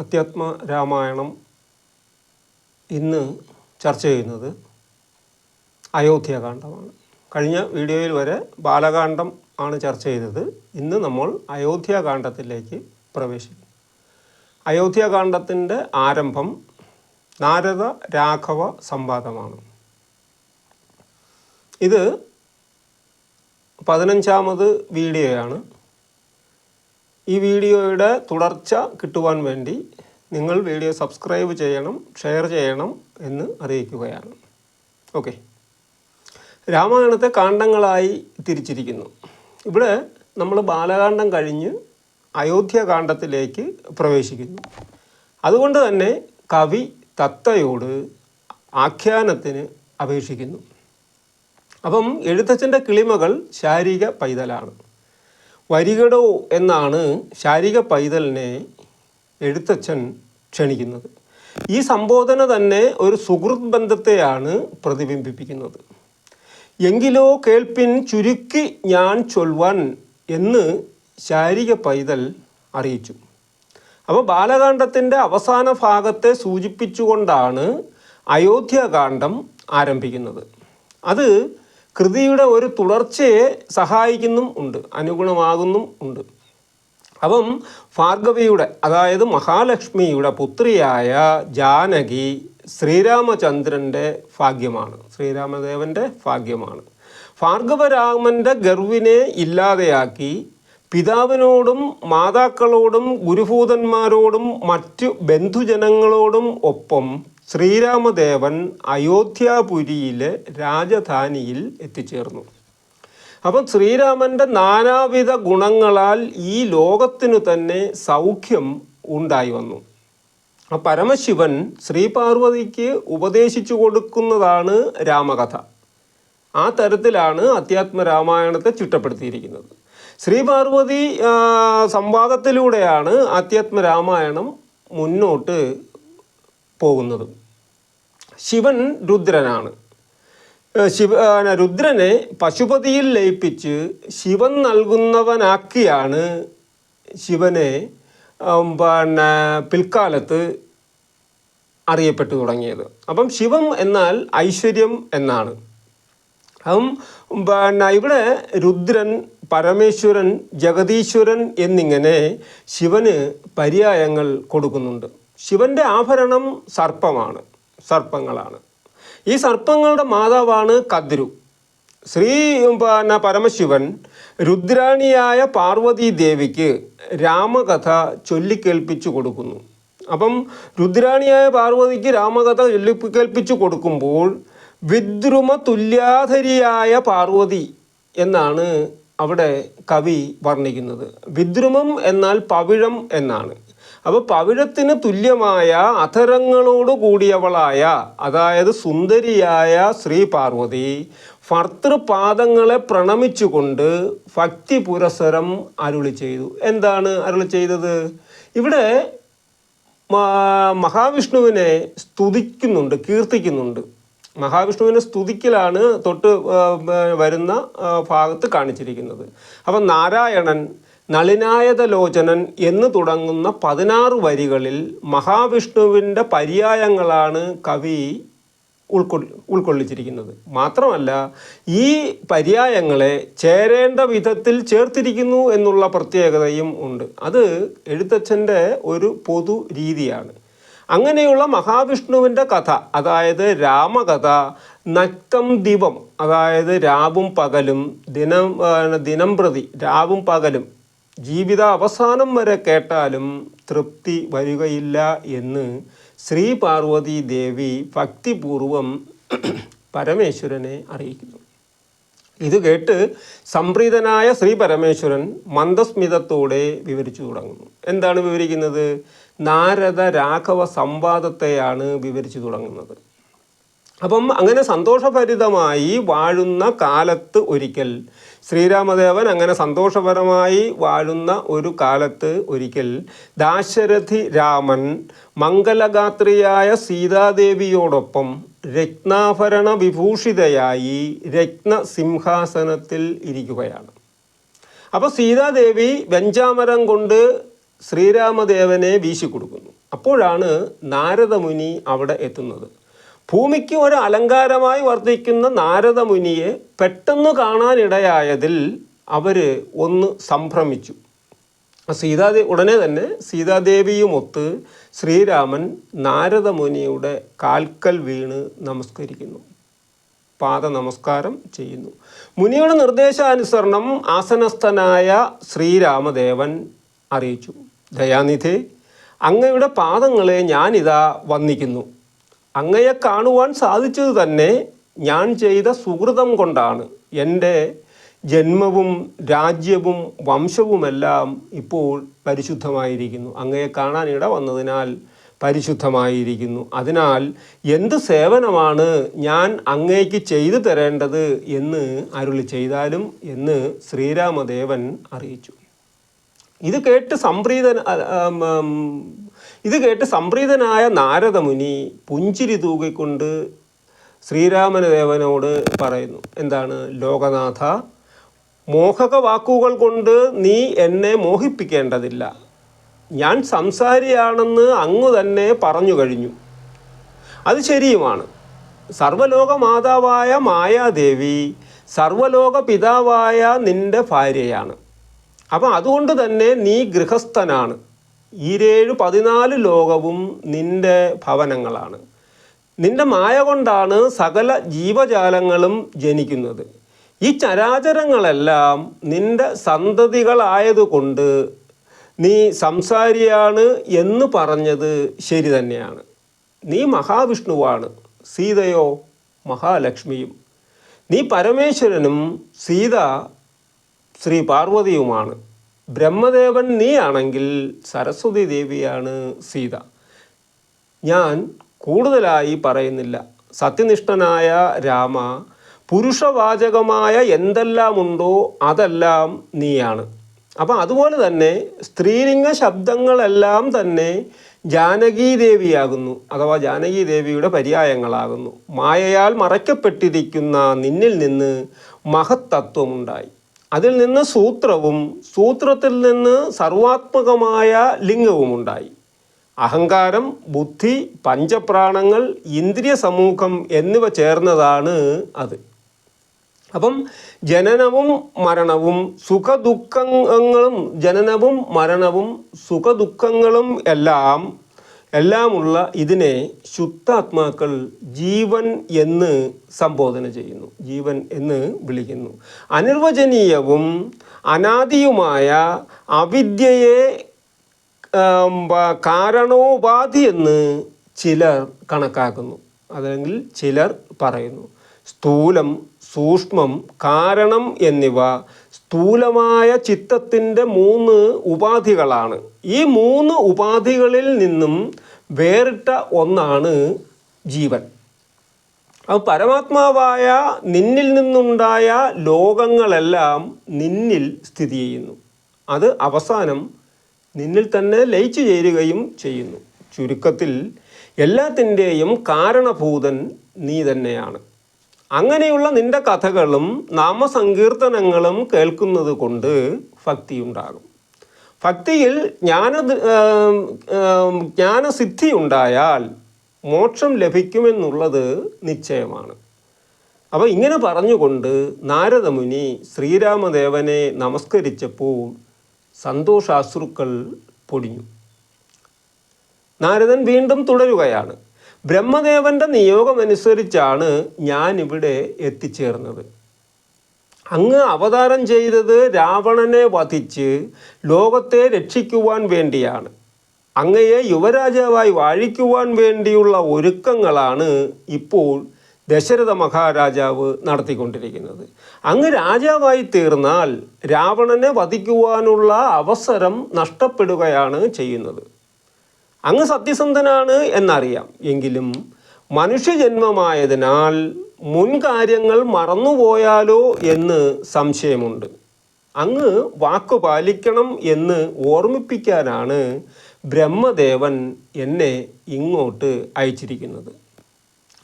അധ്യാത്മ രാമായണം ഇന്ന് ചർച്ച ചെയ്യുന്നത് അയോധ്യാകാന്ഡമാണ് കഴിഞ്ഞ വീഡിയോയിൽ വരെ ബാലകാന്ഡം ആണ് ചർച്ച ചെയ്തത്. ഇന്ന് നമ്മൾ അയോധ്യാകാന്ഡത്തിലേക്ക് പ്രവേശിക്കും. അയോധ്യാകാന്ഡത്തിന്റെ ആരംഭം നാരദ രാഘവ സംവാദമാണ്. ഇത് പതിനഞ്ചാമത് വീഡിയോയാണ്. ഈ വീഡിയോയുടെ തുടർച്ച കിട്ടുവാൻ വേണ്ടി നിങ്ങൾ വീഡിയോ സബ്സ്ക്രൈബ് ചെയ്യണം ഷെയർ ചെയ്യണം എന്ന് അറിയിക്കുകയാണ്. ഓക്കെ. രാമായണത്തെ കാണ്ഡങ്ങളായി തിരിച്ചിരിക്കുന്നു. ഇവിടെ നമ്മൾ ബാലകാന്ഡം കഴിഞ്ഞ് അയോധ്യകാന്ഡത്തിലേക്ക് പ്രവേശിക്കുന്നു. അതുകൊണ്ട് തന്നെ കവി തത്തയോട് ആഖ്യാനത്തിന് അപേക്ഷിക്കുന്നു. അപ്പം എഴുത്തച്ഛന്റെ കിളിമകൾ ശാരീരിക പൈതലാണ്. വരികടോ എന്നാണ് ശാരീരിക പൈതലിനെ എഴുത്തച്ഛൻ ക്ഷണിക്കുന്നത്. ഈ സംബോധന തന്നെ ഒരു സുഹൃത് ബന്ധത്തെയാണ് പ്രതിബിംബിപ്പിക്കുന്നത്. എങ്കിലോ കേൾപ്പിൻ ചുരുക്കി ഞാൻ ചൊൽവാൻ എന്ന് ശാരീരിക പൈതൽ അറിയിച്ചു. അപ്പോൾ ബാലകാന്ഡത്തിന്റെ അവസാന ഭാഗത്തെ സൂചിപ്പിച്ചുകൊണ്ടാണ് അയോധ്യകാന്ഡം ആരംഭിക്കുന്നത്. അത് കൃതിയുടെ ഒരു തുടർച്ചയെ സഹായിക്കുന്നും ഉണ്ട് അനുഗുണമാകുന്നും ഉണ്ട്. അപ്പം ഭാർഗവിയുടെ അതായത് മഹാലക്ഷ്മിയുടെ പുത്രിയായ ജാനകി ശ്രീരാമചന്ദ്രന്റെ ഭാഗ്യമാണ്. ശ്രീരാമദേവന്റെ ഭാഗ്യമാണ്. ഭാർഗവരാമന്റെ ഗർവിനെ ഇല്ലാതെയാക്കി പിതാവിനോടും മാതാക്കളോടും ഗുരുഭൂതന്മാരോടും മറ്റു ബന്ധുജനങ്ങളോടും ഒപ്പം ശ്രീരാമദേവൻ അയോധ്യാപുരിയിലെ രാജധാനിയിൽ എത്തിച്ചേർന്നു. അപ്പം ശ്രീരാമന്റെ നാനാവിധ ഗുണങ്ങളാൽ ഈ ലോകത്തിനു തന്നെ സൗഖ്യം ഉണ്ടായി വന്നു. ആ പരമശിവൻ ശ്രീപാർവതിക്ക് ഉപദേശിച്ചു കൊടുക്കുന്നതാണ് രാമകഥ. ആ തരത്തിലാണ് അധ്യാത്മ രാമായണത്തെ ചിട്ടപ്പെടുത്തിയിരിക്കുന്നത് ശ്രീപാർവതി സംവാദത്തിലൂടെയാണ് അധ്യാത്മ രാമായണം മുന്നോട്ട് പോകുന്നത്. ശിവൻ രുദ്രനാണ്. ശിവ രുദ്രനെ പശുപതിയിൽ ലയിപ്പിച്ച് ശിവൻ നൽകുന്നവനാക്കിയാണ് ശിവനെ പിന്നെ പിൽക്കാലത്ത് അറിയപ്പെട്ടു തുടങ്ങിയത്. അപ്പം ശിവം എന്നാൽ ഐശ്വര്യം എന്നാണ്. അപ്പം പിന്നെ ഇവിടെ രുദ്രൻ പരമേശ്വരൻ ജഗതീശ്വരൻ എന്നിങ്ങനെ ശിവന് പര്യായങ്ങൾ കൊടുക്കുന്നുണ്ട്. ശിവന്റെ ആഭരണം സർപ്പമാണ് സർപ്പങ്ങളാണ്. ഈ സർപ്പങ്ങളുടെ മാതാവാണ് കദ്രു ശ്രീ പിന്നെ പരമശിവൻ രുദ്രാണിയായ പാർവതി ദേവിക്ക് രാമകഥ ചൊല്ലിക്കേൽപ്പിച്ചു കൊടുക്കുന്നു. അപ്പം രുദ്രാണിയായ പാർവതിക്ക് രാമകഥ ചൊല്ലിക്കേൽപ്പിച്ചു കൊടുക്കുമ്പോൾ വിദ്രുമ തുല്യാധരിയായ പാർവതി എന്നാണ് അവിടെ കവി വർണിക്കുന്നത്. വിദ്രുമം എന്നാൽ പവിഴം എന്നാണ്. അപ്പോൾ പവിഴത്തിന് തുല്യമായ അധരങ്ങളോട് കൂടിയവളായ അതായത് സുന്ദരിയായ ശ്രീ പാർവതി ഭർത്തൃപാദങ്ങളെ പ്രണമിച്ചുകൊണ്ട് ഭക്തി പുരസരം അരുളി ചെയ്തു. എന്താണ് അരുളി ചെയ്തത്? ഇവിടെ മഹാവിഷ്ണുവിനെ സ്തുതിക്കുന്നുണ്ട് കീർത്തിക്കുന്നുണ്ട്. മഹാവിഷ്ണുവിനെ സ്തുതിക്കലാണ് തൊട്ട് വരുന്ന ഭാഗത്ത് കാണിച്ചിരിക്കുന്നത്. അപ്പം നാരായണൻ നളിനായതലോചനൻ എന്ന് തുടങ്ങുന്ന പതിനാറ് വരികളിൽ മഹാവിഷ്ണുവിന്റെ പര്യായങ്ങളാണ് കവി ഉൾക്കൊള്ളി ഉൾക്കൊള്ളിച്ചിരിക്കുന്നത്. മാത്രമല്ല ഈ പര്യായങ്ങളെ ചേരേണ്ട വിധത്തിൽ ചേർത്തിരിക്കുന്നു എന്നുള്ള പ്രത്യേകതയും ഉണ്ട്. അത് എഴുത്തച്ഛന്റെ ഒരു പൊതു രീതിയാണ്. അങ്ങനെയുള്ള മഹാവിഷ്ണുവിന്റെ കഥ അതായത് രാമകഥ നക്തം ദിവം അതായത് രാവും പകലും ദിനം ദിനം പ്രതി രാവും പകലും ജീവിത അവസാനം വരെ കേട്ടാലും തൃപ്തി വരികയില്ല എന്ന് ശ്രീ പാർവതി ദേവി ഭക്തിപൂർവം പരമേശ്വരനെ അറിയിക്കുന്നു. ഇത് കേട്ട് സംപ്രീതനായ ശ്രീ പരമേശ്വരൻ മന്ദസ്മിതത്തോടെ വിവരിച്ചു തുടങ്ങുന്നു. എന്താണ് വിവരിക്കുന്നത്? നാരദ രാഘവ സംവാദത്തെയാണ് വിവരിച്ചു തുടങ്ങുന്നത്. അപ്പം അങ്ങനെ സന്തോഷഭരിതമായി വാഴുന്ന കാലത്ത് ഒരിക്കൽ ശ്രീരാമദേവൻ അങ്ങനെ സന്തോഷപരമായി വാഴുന്ന ഒരു കാലത്ത് ഒരിക്കൽ ദാശരഥി രാമൻ മംഗലഗാത്രിയായ സീതാദേവിയോടൊപ്പം രത്നാഭരണ വിഭൂഷിതയായി രത്നസിംഹാസനത്തിൽ ഇരിക്കുകയാണ്. അപ്പോൾ സീതാദേവി വെഞ്ചാമരം കൊണ്ട് ശ്രീരാമദേവനെ വീശിക്കൊടുക്കുന്നു. അപ്പോഴാണ് നാരദമുനി അവിടെ എത്തുന്നത്. ഭൂമിക്ക് ഒരു അലങ്കാരമായി വർദ്ധിക്കുന്ന നാരദമുനിയെ പെട്ടെന്ന് കാണാനിടയായതിൽ അവർ ഒന്ന് സംഭ്രമിച്ചു. സീതാദേ ഉടനെ തന്നെ സീതാദേവിയുമൊത്ത് ശ്രീരാമൻ നാരദമുനിയുടെ കാൽക്കൽ വീണ് നമസ്കരിക്കുന്നു. പാദ നമസ്കാരം ചെയ്യുന്നു. മുനിയുടെ നിർദ്ദേശാനുസരണം ആസനസ്ഥനായ ശ്രീരാമദേവൻ അറിയിച്ചു. ദയാനിധി അങ്ങയുടെ പാദങ്ങളെ ഞാനിതാ വന്നിക്കുന്നു അങ്ങയെ കാണുവാൻ സാധിച്ചത് തന്നെ ഞാൻ ചെയ്ത സുഹൃതം കൊണ്ടാണ്. എന്റെ ജന്മവും രാജ്യവും വംശവുമെല്ലാം ഇപ്പോൾ പരിശുദ്ധമായിരിക്കുന്നു. അങ്ങയെ കാണാൻ ഇട വന്നതിനാൽ പരിശുദ്ധമായിരിക്കുന്നു. അതിനാൽ എന്ത് സേവനമാണ് ഞാൻ അങ്ങേക്ക് ചെയ്തു തരേണ്ടത് എന്ന് അരുളി ചെയ്താലും എന്ന് ശ്രീരാമദേവൻ അറിയിച്ചു. ഇത് കേട്ട് സംപ്രീതൻ ഇത് കേട്ട് സംപ്രീതനായ നാരദമുനി പുഞ്ചിരി തൂകിക്കൊണ്ട് ശ്രീരാമനദേവനോട് പറയുന്നു. എന്താണ്? ലോകനാഥ മോഹക വാക്കുകൾ കൊണ്ട് നീ എന്നെ മോഹിപ്പിക്കേണ്ടതില്ല. ഞാൻ സംസാരിയാണെന്ന് അങ്ങ് തന്നെ പറഞ്ഞു കഴിഞ്ഞു. അത് ശരിയുമാണ്. സർവലോക മാതാവായ മായാദേവി സർവലോക പിതാവായ നിന്റെ ഭാര്യയാണ്. അപ്പം അതുകൊണ്ട് തന്നെ നീ ഗൃഹസ്ഥനാണ്. ഈരേഴ് പതിനാല് ലോകവും നിന്റെ ഭവനങ്ങളാണ്. നിന്റെ മായ കൊണ്ടാണ് സകല ജീവജാലങ്ങളും ജനിക്കുന്നത്. ഈ ചരാചരങ്ങളെല്ലാം നിന്റെ സന്തതികളായതുകൊണ്ട് നീ സംസാരിയാണ് എന്ന് പറഞ്ഞത് ശരി തന്നെയാണ്. നീ മഹാവിഷ്ണുവാണ് സീതയോ മഹാലക്ഷ്മിയും. നീ പരമേശ്വരനും സീത ശ്രീ പാർവതിയുമാണ്. ബ്രഹ്മദേവൻ നീയാണെങ്കിൽ സരസ്വതി ദേവിയാണ് സീത. ഞാൻ കൂടുതലായി പറയുന്നില്ല. സത്യനിഷ്ഠനായ രാമ പുരുഷവാചകമായ എന്തെല്ലാമുണ്ടോ അതെല്ലാം നീയാണ്. അപ്പം അതുപോലെ തന്നെ സ്ത്രീലിംഗ ശബ്ദങ്ങളെല്ലാം തന്നെ ജാനകീ ദേവിയാകുന്നു അഥവാ ജാനകി ദേവിയുടെ പര്യായങ്ങളാകുന്നു. മായയാൽ മറയ്ക്കപ്പെട്ടിരിക്കുന്ന നിന്നിൽ നിന്ന് മഹത്തത്വമുണ്ടായി. അതിൽ നിന്ന് സൂത്രവും സൂത്രത്തിൽ നിന്ന് സർവാത്മകമായ ലിംഗവും ഉണ്ടായി. അഹങ്കാരം ബുദ്ധി പഞ്ചപ്രാണങ്ങൾ ഇന്ദ്രിയ സമൂഹം എന്നിവ ചേർന്നതാണ് അത്. അപ്പം ജനനവും മരണവും സുഖദുഃഖങ്ങളും ജനനവും മരണവും സുഖദുഃഖങ്ങളും എല്ലാം എല്ലാമുള്ള ഇതിനെ ശുദ്ധാത്മാക്കൾ ജീവൻ എന്ന് സംബോധന ചെയ്യുന്നു. ജീവൻ എന്ന് വിളിക്കുന്നു. അനിർവചനീയവും അനാദിയുമായ അവിദ്യയെ കാരണോപാധി എന്ന് ചിലർ കണക്കാക്കുന്നു. അല്ലെങ്കിൽ ചിലർ പറയുന്നു. സ്ഥൂലം സൂക്ഷ്മം കാരണം എന്നിവ സ്ഥൂലമായ ചിത്തത്തിന്റെ മൂന്ന് ഉപാധികളാണ്. ഈ മൂന്ന് ഉപാധികളിൽ നിന്നും വേറിട്ട ഒന്നാണ് ജീവൻ. അപ്പം പരമാത്മാവായ നിന്നിൽ നിന്നുണ്ടായ ലോകങ്ങളെല്ലാം നിന്നിൽ സ്ഥിതി ചെയ്യുന്നു. അത് അവസാനം നിന്നിൽ തന്നെ ലയിച്ചു ചേരുകയും ചെയ്യുന്നു. ചുരുക്കത്തിൽ എല്ലാത്തിന്റെയും കാരണഭൂതൻ നീ തന്നെയാണ്. അങ്ങനെയുള്ള നിന്റെ കഥകളും നാമസങ്കീർത്തനങ്ങളും കേൾക്കുന്നത് കൊണ്ട് ഭക്തിയുണ്ടാകും. ഭക്തിയിൽ ജ്ഞാന ജ്ഞാനസിദ്ധി ഉണ്ടായാൽ മോക്ഷം ലഭിക്കുമെന്നുള്ളത് നിശ്ചയമാണ്. അപ്പോൾ ഇങ്ങനെ പറഞ്ഞുകൊണ്ട് നാരദമുനി ശ്രീരാമദേവനെ നമസ്കരിച്ചപ്പോൾ സന്തോഷാശ്രുക്കൾ പൊടിഞ്ഞു. നാരദൻ വീണ്ടും തുടരുകയാണ്. ബ്രഹ്മദേവന്റെ നിയോഗമനുസരിച്ചാണ് ഇവിടെ എത്തിച്ചേർന്നത്. അങ്ങ് അവതാരം ചെയ്തത് രാവണനെ വധിച്ച് ലോകത്തെ രക്ഷിക്കുവാൻ വേണ്ടിയാണ്. അങ്ങയെ യുവരാജാവായി വാഴിക്കുവാൻ വേണ്ടിയുള്ള ഒരുക്കങ്ങളാണ് ഇപ്പോൾ ദശരഥ മഹാരാജാവ് നടത്തിക്കൊണ്ടിരിക്കുന്നത്. അങ്ങ് രാജാവായി തീർന്നാൽ രാവണനെ വധിക്കുവാനുള്ള അവസരം നഷ്ടപ്പെടുകയാണ് ചെയ്യുന്നത്. അങ്ങ് സത്യസന്ധനാണ് എന്നറിയാം. എങ്കിലും മനുഷ്യജന്മമായതിനാൽ മുൻകാര്യങ്ങൾ മറന്നുപോയാലോ എന്ന് സംശയമുണ്ട്. അങ്ങ് വാക്കു പാലിക്കണം എന്ന് ഓർമ്മിപ്പിക്കാനാണ് ബ്രഹ്മദേവൻ എന്നെ ഇങ്ങോട്ട് അയച്ചിരിക്കുന്നത്.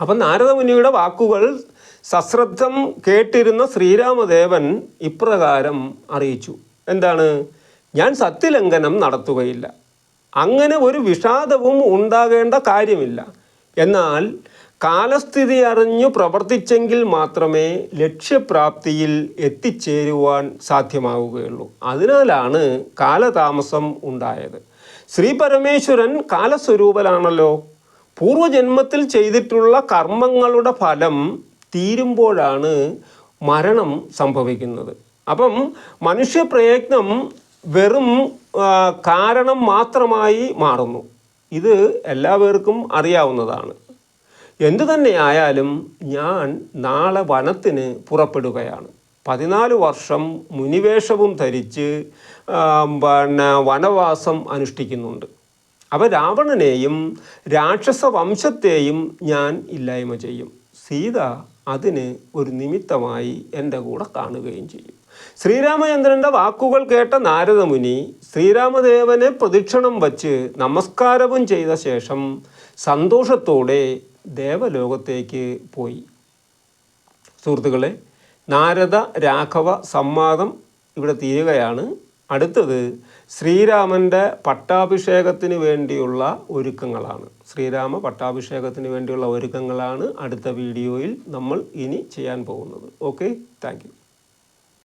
അപ്പം നാരദമുനിയുടെ വാക്കുകൾ സശ്രദ്ധം കേട്ടിരുന്ന ശ്രീരാമദേവൻ ഇപ്രകാരം അറിയിച്ചു. എന്താണ്? ഞാൻ സത്യലംഘനം നടത്തുകയില്ല. അങ്ങനെ ഒരു വിഷാദവും ഉണ്ടാകേണ്ട കാര്യമില്ല. എന്നാൽ കാലസ്ഥിതി അറിഞ്ഞു പ്രവർത്തിച്ചെങ്കിൽ മാത്രമേ ലക്ഷ്യപ്രാപ്തിയിൽ എത്തിച്ചേരുവാൻ സാധ്യമാവുകയുള്ളൂ. അതിനാലാണ് കാലതാമസം ഉണ്ടായത്. ശ്രീ പരമേശ്വരൻ കാലസ്വരൂപനാണല്ലോ. പൂർവജന്മത്തിൽ ചെയ്തിട്ടുള്ള കർമ്മങ്ങളുടെ ഫലം തീരുമ്പോഴാണ് മരണം സംഭവിക്കുന്നത്. അപ്പം മനുഷ്യപ്രയത്നം വെറും കാരണം മാത്രമായി മാറുന്നു. ഇത് എല്ലാവർക്കും അറിയാവുന്നതാണ്. എന്തു തന്നെയായാലും ഞാൻ നാളെ വനത്തിന് പുറപ്പെടുകയാണ്. പതിനാല് വർഷം മുനിവേഷവും ധരിച്ച് പിന്നെ വനവാസം അനുഷ്ഠിക്കുന്നുണ്ട്. അവ രാവണനെയും രാക്ഷസ വംശത്തെയും ഞാൻ ഇല്ലായ്മ ചെയ്യും. സീത അതിന് ഒരു നിമിത്തമായി എന്റെ കൂടെ കാണുകയും ചെയ്യും. ശ്രീരാമചന്ദ്രന്റെ വാക്കുകൾ കേട്ട നാരദമുനി ശ്രീരാമദേവനെ പ്രദക്ഷിണം വച്ച് നമസ്കാരവും ചെയ്ത ശേഷം സന്തോഷത്തോടെ ദേവലോകത്തേക്ക് പോയി. സുഹൃത്തുക്കളെ നാരദ രാഘവ സംവാദം ഇവിടെ തീരുകയാണ്. അടുത്തത് ശ്രീരാമന്റെ പട്ടാഭിഷേകത്തിന് വേണ്ടിയുള്ള ഒരുക്കങ്ങളാണ്. ശ്രീരാമ പട്ടാഭിഷേകത്തിന് വേണ്ടിയുള്ള ഒരുക്കങ്ങളാണ് അടുത്ത വീഡിയോയിൽ നമ്മൾ ഇനി ചെയ്യാൻ പോകുന്നത്. Okay thank